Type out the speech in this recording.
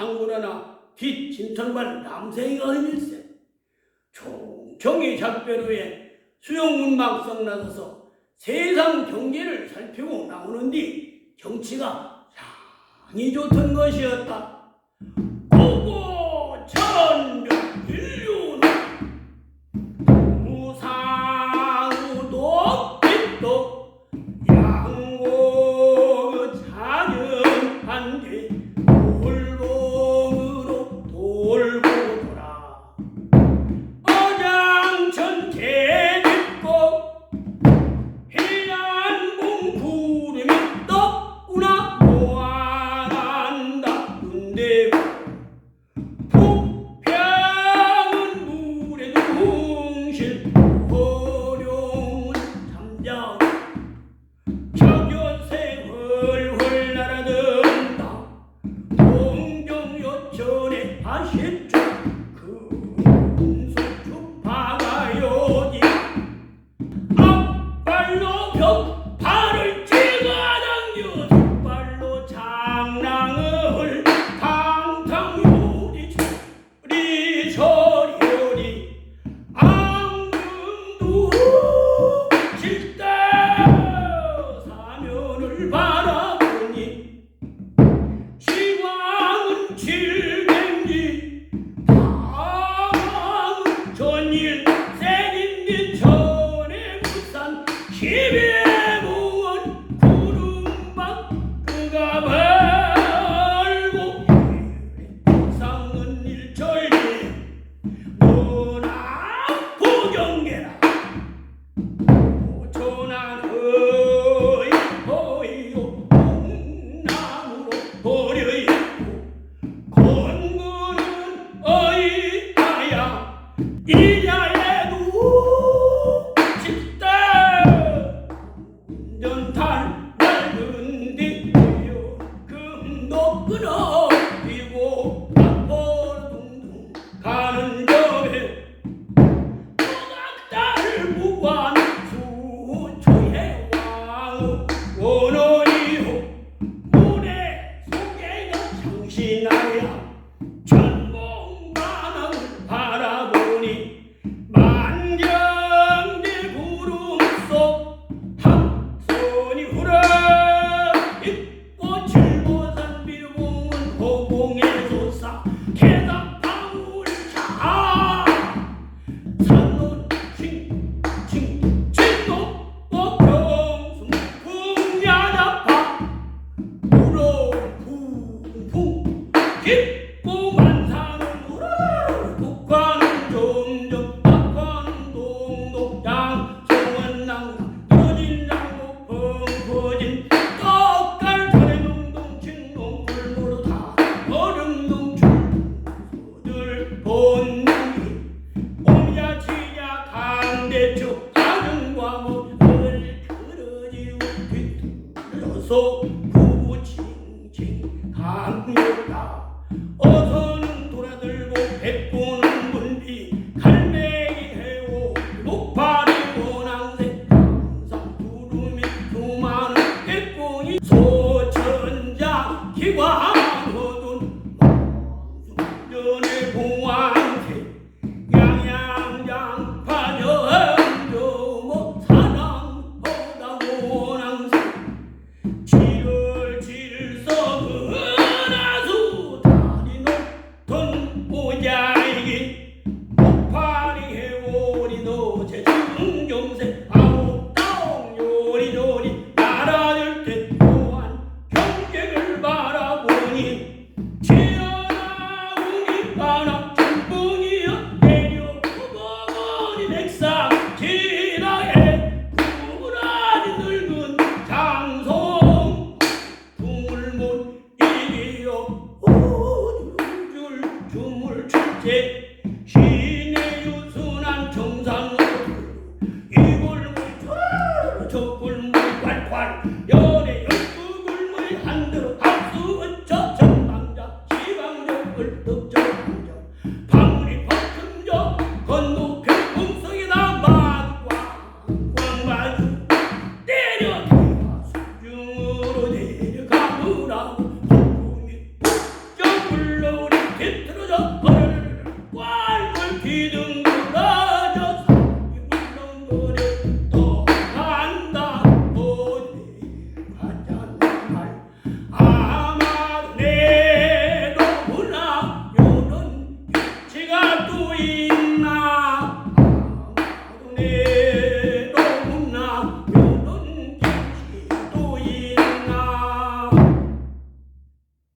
향군하나 빛 진턴발 남생이가 흐밀세 종종이 작별 후에 수용문망 성나서서 세상 경제를 살피고 나오는뒤 정치가 상이 좋던 것이었다. 어서 부징징 강렬다 어서는 돌아들고 백보는 분비 갈매기 해오 목발이 원앙색 항상 구름이 수많은 백봉이 소천자 기관 어둔 만수년의 봉화 얼마나 충분이야 내려오버니 백상지나에 구라니 늙은 장송. 둥을못 이기어 오줄 주물 출제. 시내 유순한 정상으로 이걸 무쳐